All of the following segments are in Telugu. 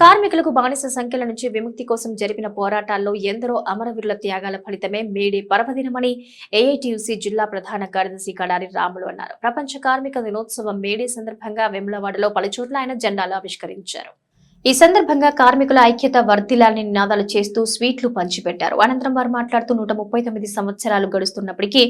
కార్మికులకు బానిస సంఖ్యల నుంచి విముక్తి కోసం జరిపిన పోరాటాల్లో ఎందరో అమరవీరుల త్యాగాల ఫలితమే మేడే పర్వదినమని ఏఐటియుసి జిల్లా ప్రధాన కార్యదర్శి కడారి రాములు అన్నారు. ప్రపంచ కార్మిక దినోత్సవం మేడే సందర్భంగా వెములవాడలో పలుచోట్ల ఆయన జెండాలు ఆవిష్కరించారు. ఈ సందర్భంగా కార్మికుల ఐక్యత వర్ధిల్లాలని నినాదాలు చేస్తూ స్వీట్లు పంచిపెట్టారు. అనంతరం వారు మాట్లాడుతూ నూట ముప్పై తొమ్మిది సంవత్సరాలు గడుస్తున్నప్పటికీ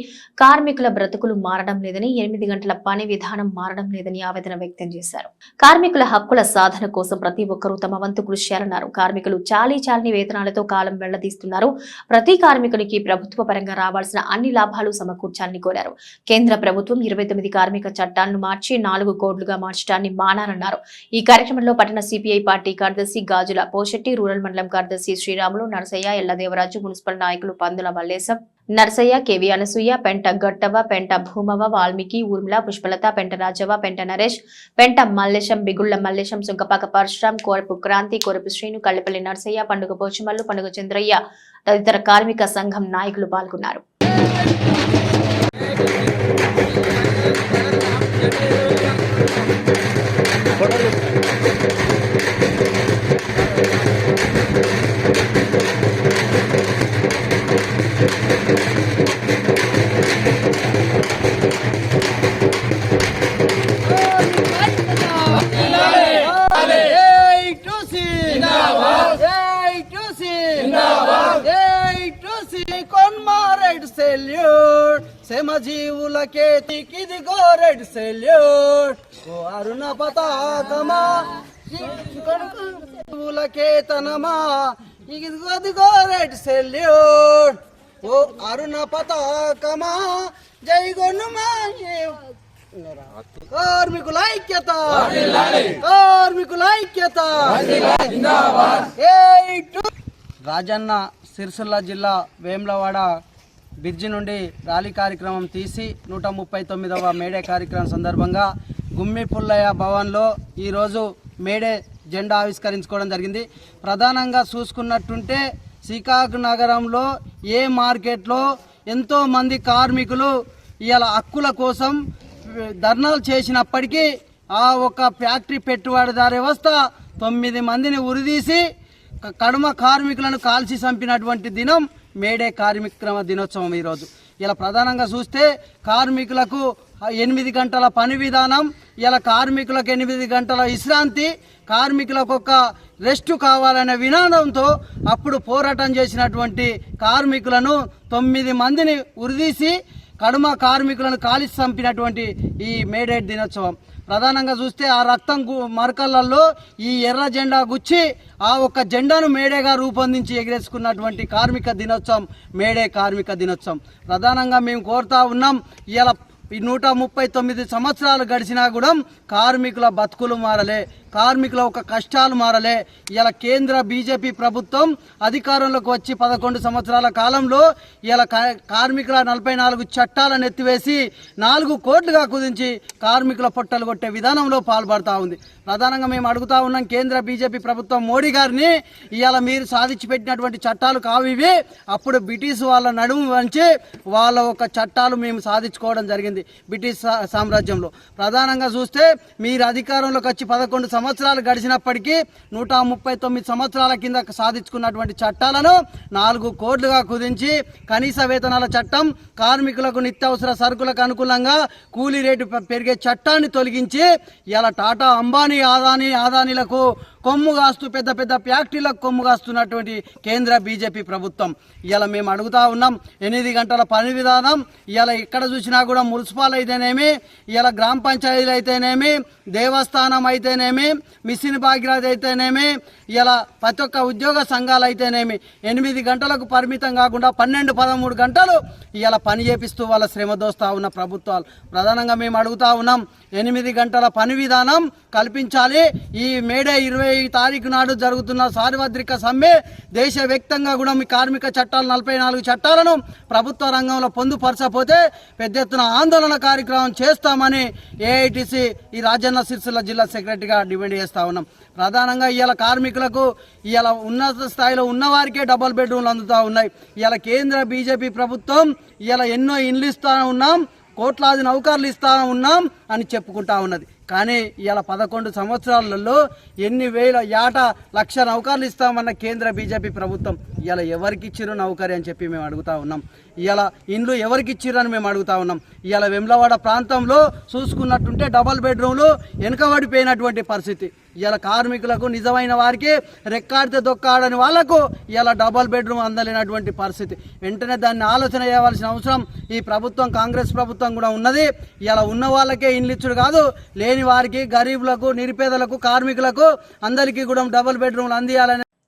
కార్మికుల బ్రతుకులు మారడం లేదని ఎనిమిది గంటల పని విధానం మారడం లేదని ఆవేదన వ్యక్తం చేశారు. కార్మికుల హక్కుల సాధన కోసం ప్రతి ఒక్కరూ తమ వంతు కృషి చేయాలన్నారు. కార్మికులు చాలీ చాలని వేతనాలతో కాలం వెళ్ళదీస్తున్నారు. ప్రతి కార్మికునికి ప్రభుత్వ పరంగా రావాల్సిన అన్ని లాభాలు సమకూర్చాలని కోరారు. కేంద్ర ప్రభుత్వం ఇరవై తొమ్మిది కార్మిక చట్టాలను మార్చి నాలుగు కోడ్లుగా మార్చడాన్ని మానాలన్నారు. ఈ కార్యక్రమంలో పట్టణ సిపిఐ పార్టీ కార్యదర్శి గాజుల పోషెట్టి రూరల్ మండలం కార్యదర్శి శ్రీరాములు నరసయ్య ఎల్లదేవరాజు మున్సిపల్ నాయకులు పందుల మల్లేశం నరసయ్య కెవి అనసూయ పెంట గట్టవ పెంట భూమవ వాల్మీకి ఊర్మిళ పుష్పలత పెంట రాజవ పెంట నరేష్ పెంట మల్లేశం బిగుళ్ళ మల్లేశం సుంకపాక పరశురాం కోరపు క్రాంతి కోరపు శ్రీను కళ్ళపల్లి నరసయ్య పండుగ పోచిమల్లు పండుగ చంద్రయ్య తదితర కార్మిక సంఘం నాయకులు పాల్గొన్నారు. Hey, సెల్యూట్ శ్రమజీవులకే తికిదిగో రెడ్ సెల్యూట్ ఓ అరుణ పతాకమా జీవులకే తనమా ఇదిగో రెడ్ సెల్యూట్ ఓ అరుణ పతాకమా జై గొన్నుమా కార్మికుల ఐక్యత కార్మికుల ఐక్యత ఏయ్ టు- రాజన్న సిరిసిల్ల జిల్లా వేములవాడ బ్రిడ్జి నుండి ర్యాలీ కార్యక్రమం తీసి నూట ముప్పై తొమ్మిదవ మేడే కార్యక్రమం సందర్భంగా గుమ్మి పుల్లయ్య భవన్లో ఈరోజు మేడే జెండా ఆవిష్కరించుకోవడం జరిగింది. ప్రధానంగా చూసుకున్నట్టుంటే శ్రీకాకు నగరంలో ఏ మార్కెట్లో ఎంతోమంది కార్మికులు ఇలా హక్కుల కోసం ధర్నాలు చేసినప్పటికీ ఆ ఒక ఫ్యాక్టరీ పెట్టుబడిదారు వ్యవస్థ తొమ్మిది మందిని ఉరిదీసి కడమ కడుమ కార్మికులను కాల్చి చంపినటువంటి దినం మేడే కార్మిక్రమ దినోత్సవం ఈరోజు. ఇలా ప్రధానంగా చూస్తే కార్మికులకు ఎనిమిది గంటల పని విధానం ఇలా కార్మికులకు ఎనిమిది గంటల విశ్రాంతి కార్మికులకు ఒక రెస్ట్ కావాలనే వినాదంతో అప్పుడు పోరాటం చేసినటువంటి కార్మికులను తొమ్మిది మందిని ఉరిదీసి కడుమ కార్మికులను కాల్చి చంపినటువంటి ఈ మేడేట్ దినోత్సవం. ప్రధానంగా చూస్తే ఆ రక్తం మరకలలో మరకళ్ళల్లో ఈ ఎర్ర జెండా గుచ్చి ఆ ఒక్క జెండాను మేడేగా రూపొందించి ఎగిరేసుకున్నటువంటి కార్మిక దినోత్సవం మేడే కార్మిక దినోత్సవం. ప్రధానంగా మేము కోరుతా ఉన్నాం ఇలా ఈ నూట ముప్పై తొమ్మిది సంవత్సరాలు గడిచినా కూడా కార్మికుల బతుకులు మారలే. కార్మికుల ఒక కష్టాలు మారలే. ఇలా కేంద్ర బీజేపీ ప్రభుత్వం అధికారంలోకి వచ్చి పదకొండు సంవత్సరాల కాలంలో ఇలా కార్మికుల నలభై నాలుగు చట్టాలను ఎత్తివేసి నాలుగు కోట్లుగా కుదించి కార్మికుల పొట్టలు కొట్టే విధానంలో పాల్పడతా ఉంది. ప్రధానంగా మేము అడుగుతా ఉన్నాం కేంద్ర బీజేపీ ప్రభుత్వం మోడీ గారిని ఇవాళ మీరు సాధించి పెట్టినటువంటి చట్టాలు కావు ఇవి. అప్పుడు బ్రిటిష్ వాళ్ళ నడుము వంచి వాళ్ళ ఒక చట్టాలు మేము సాధించుకోవడం జరిగింది బ్రిటిష్ సా- సామ్రాజ్యంలో. ప్రధానంగా చూస్తే మీరు అధికారంలోకి వచ్చి పదకొండు సంవత్సరాలు గడిచినప్పటికీ నూట ముప్పై తొమ్మిది సంవత్సరాల కింద సాధించుకున్నటువంటి చట్టాలను నాలుగు కోట్లుగా కుదించి కనీస వేతనాల చట్టం కార్మికులకు నిత్యావసర సరుకులకు అనుకూలంగా కూలీ రేటు పెరిగే చట్టాన్ని తొలగించి ఇలా టాటా అంబానీ ఆదాని ఆదానీలకు కొమ్ము కాస్తూ పెద్ద పెద్ద ఫ్యాక్టరీలకు కొమ్ము కాస్తున్నటువంటి కేంద్ర బీజేపీ ప్రభుత్వం. ఇలా మేము అడుగుతా ఉన్నాం ఎనిమిది గంటల పని విధానం ఇలా ఎక్కడ చూసినా కూడా మున్సిపల్ అయితేనేమి ఇలా గ్రామ పంచాయతీలు అయితేనేమి దేవస్థానం అయితేనేమి మిషన్ భాగీరథ అయితేనేమి ఇలా ప్రతి ఒక్క ఉద్యోగ సంఘాలు అయితేనేమి ఎనిమిది గంటలకు పరిమితం కాకుండా పన్నెండు పదమూడు గంటలు ఇలా పని చేపిస్తూ వాళ్ళ శ్రమ దోస్తా ఉన్న ప్రభుత్వాలు. ప్రధానంగా మేము అడుగుతా ఉన్నాం ఎనిమిది గంటల పని విధానం కల్పించాలి. ఈ మేడే ఇరవై తారీఖు నాడు జరుగుతున్న సార్వత్రిక సమ్మె దేశవ్యాప్తంగా కూడా మీ కార్మిక చట్టాలు నలభై నాలుగు చట్టాలను ప్రభుత్వ రంగంలో పొందుపరచకపోతే పెద్ద ఎత్తున ఆందోళన కార్యక్రమం చేస్తామని ఏఐటిసి ఈ రాజన్న సిరిసిల్ల జిల్లా సెక్రటరీగా డిమాండ్ చేస్తా ఉన్నాం. ప్రధానంగా ఇవాళ కార్మికులకు ఇవాళ ఉన్నత స్థాయిలో ఉన్నవారికే డబుల్ బెడ్రూమ్లు అందుతూ ఉన్నాయి. ఇవాళ కేంద్ర బీజేపీ ప్రభుత్వం ఇవాళ ఎన్నో ఇండ్లు ఇస్తా ఉన్నాం కోట్లాది నౌకర్లు ఇస్తా ఉన్నాం అని చెప్పుకుంటా ఉన్నది. కానీ ఇవాళ పదకొండు సంవత్సరాలలో ఎన్ని వేల యాట లక్ష నౌకర్లు ఇస్తామన్న కేంద్ర బీజేపీ ప్రభుత్వం ఇవాళ ఎవరికి ఇచ్చిర్రు నౌకరి అని చెప్పి మేము అడుగుతా ఉన్నాం. ఇవాళ ఇండ్లు ఎవరికి ఇచ్చిర్రు అని మేము అడుగుతా ఉన్నాం. ఇవాళ వెమ్లవాడ ప్రాంతంలో చూసుకున్నట్టుంటే డబల్ బెడ్రూమ్లు వెనుకబడిపోయినటువంటి పరిస్థితి. ఇలా కార్మికులకు నిజమైన వారికి రెక్కాడితే దొక్కాడని వాళ్ళకు ఇలా డబల్ బెడ్రూమ్ అందలేనటువంటి పరిస్థితి. వెంటనే దాన్ని ఆలోచన చేయవలసిన అవసరం ఈ ప్రభుత్వం కాంగ్రెస్ ప్రభుత్వం కూడా ఉన్నది. ఇలా ఉన్న వాళ్ళకే ఇండ్లు ఇచ్చుడు కాదు లేని వారికి గరీబులకు నిరుపేదలకు కార్మికులకు అందరికీ కూడా డబల్ బెడ్రూమ్లు అందియాలని